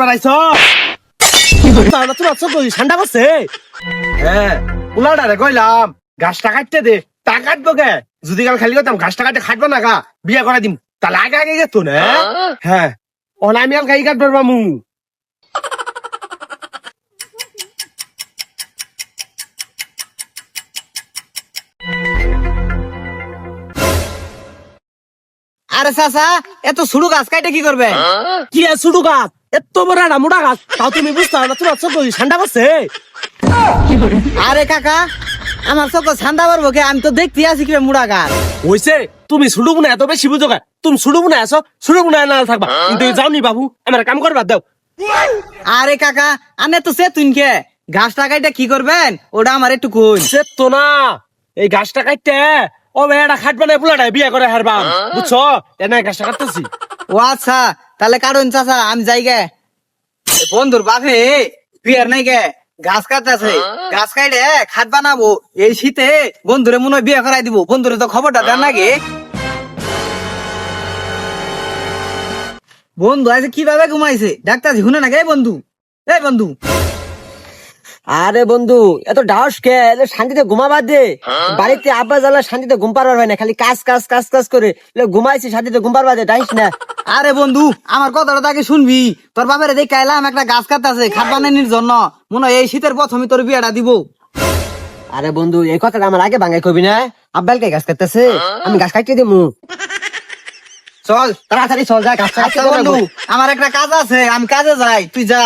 বাড়াইছ ঠান্ডা করছে। হ্যাঁ উলাডারে কইলাম গাছটা কাটতে দে, তা কাটবো কে? যদি কাল খালি করতাম গাছটা কাটতে খাটবো না গা, বিয়া করে দিম। তাহলে আগে আগে গেতো না হ্যাঁ? অনামি আল গাই কাটবার মামু আরে চাচা এত শুরু গাছ কাইটে কি করবে? কি আছে ছোট গাছ? এত বড় একটা মোটা গাছ তাও তুমি বুঝতে না তোমার চোখ ঠান্ডা করছে আরে কাকা আমার চোখ ঠান্ডা পারব কে? আমি তো দেখতে আছি কি মুড়া গাছ। হইছে? তুমি শুরু গুনা এত বেশি বুঝো কা তুমি শুরু গুনা আছো শুরু গুনা না থাকবা। কিন্তু যাওনি বাবু আমার কাম করবা দাও। আরে কাকা আনে তো সে তুনকে গাছটা কাইটে কি করবেন? ওটা আমার একটু কই সে তো না এই গাছটা কাটতে ও বেড়া খাটবে না পুলাটা বিয়ে করে হারবাম বুঝছ? এনে গাছটা কাটতেছি। ও আচ্ছা তাহলে কারণ চাচা আমি যাই গে। বন্ধুর বাপে বিয়ার নাই গে গাছ কাটতেছে। গাছ কাটে খাট বানাবো। এই শীতে বন্ধুরে মনে হয় বিয়ে করাই দিব। বন্ধুরে তো খবরটা দেন নাকি বন্ধু আজ কীভাবে ঘুমাইছে? ডাক্তার শুনে না গে বন্ধু? এই বন্ধু। আরে বন্ধু এত ডাউস কে? শান্তিতে ঘুমাবার দে। বাড়িতে আব্বা জ্বালা শান্তিতে ঘুম পারবার হয় না খালি কাজ কাজ কাজ কাজ করে। ঘুমাইছি শান্তিতে ঘুম পারবার দে ডাইস না। আরে বন্ধু আমার কথাটা তাকে শুনবি। তোর বাপের দেখ কাইলাম একটা গাছ কাটতেছে খাট বানানির জন্য। মনে হয় এই শীতের প্রথমে তোর বিয়েটা দিব। আরে বন্ধু এই কথাটা আমার আগে ভাঙাই কবি না। আব্বালকে গাছ কাটতেছে আমি গাছ কাটিয়ে দিমু। চল তাড়াতাড়ি চল যা গাছ আচ্ছা বন্ধু আমার একটা কাজ আছে আমি কাজে যাই তুই যা।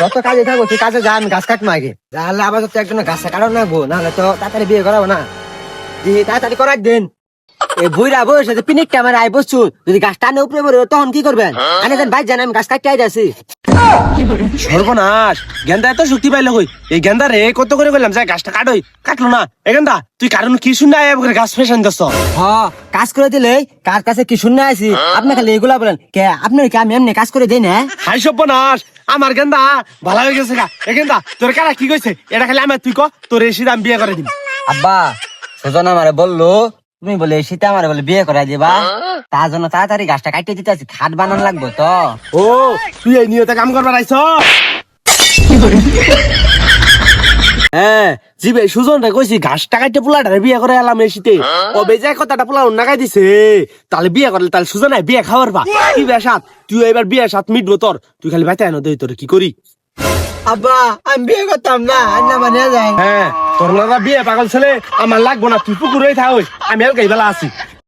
যত কাজে থাকো তুই কাজে যা আমি গাছ কাটবো আগে। তাহলে আবার তো একজন গাছ কাটানো লাগবো নাহলে তো তাড়াতাড়ি বিয়ে করাবো না। দিয়ে তাড়াতাড়ি করার দিন। এই বুইরা বসে পিনিকটা আমার আই বসছু যদি গাছ টানে উপরে তখন কি করবেন? আনে দেন ভাই জান আমি গাছ কাটতে আইতাছি। সর্বনাশ। গেন্দা এত শক্তি পাইলে কই? এই গেন্দা রে কত করে কইলাম? যে গাছটা কাটই কাটলো না। এ গেন্দা তুই কারণ কি শুনে আয় করে গাছ হ কাজ করে দিলে কার কাছে কি শুনে আইছি? আপনি খালি এগুলা বলেন। কে আপনার কি আমি এমনি কাজ করে দেই না? হাই সর্বনাশ আমার গেন্দা ভালো হয়ে গেছে গা। এ গেন্দা তোর কারা কি কইছে? এটা খালি আমার তুই ক তোর এসে দাম বিয়ে করে দিম। আব্বা সুজন আমারে বলল তুমি বলে সীতা আমারে বলে বিয়ে করাই দিবা। তার জন্য তাড়াতাড়ি গাছটা কাটিয়ে দিতে আছি খাট বানানো লাগবে তো। ও তুই এই নিয়তে কাম করবার আইছ? হ্যাঁ জিবে সুজন রে কইছি ঘাসটা কাটতে পোলাটা বিয়ে করে এলাম এই শীতে। ও বেজে কথাটা পোলা নাগাই দিছে তাহলে বিয়ে করলে তাহলে সুজন বিয়ে খাওয়ার বা। কি বেসাত তুই এবার বিয়ে সাত মিটবো তোর। তুই খালি বাইতে আনো দেই তোর কি করি? আব্বা আমি বিয়ে করতাম না আন্না মানে যাই। হ্যাঁ। তোর বিয়ে পাগল ছেলে, আমার লাগবো না, তুই পুকুর হয়ে থাক আমি আর গাইবেলা আছি।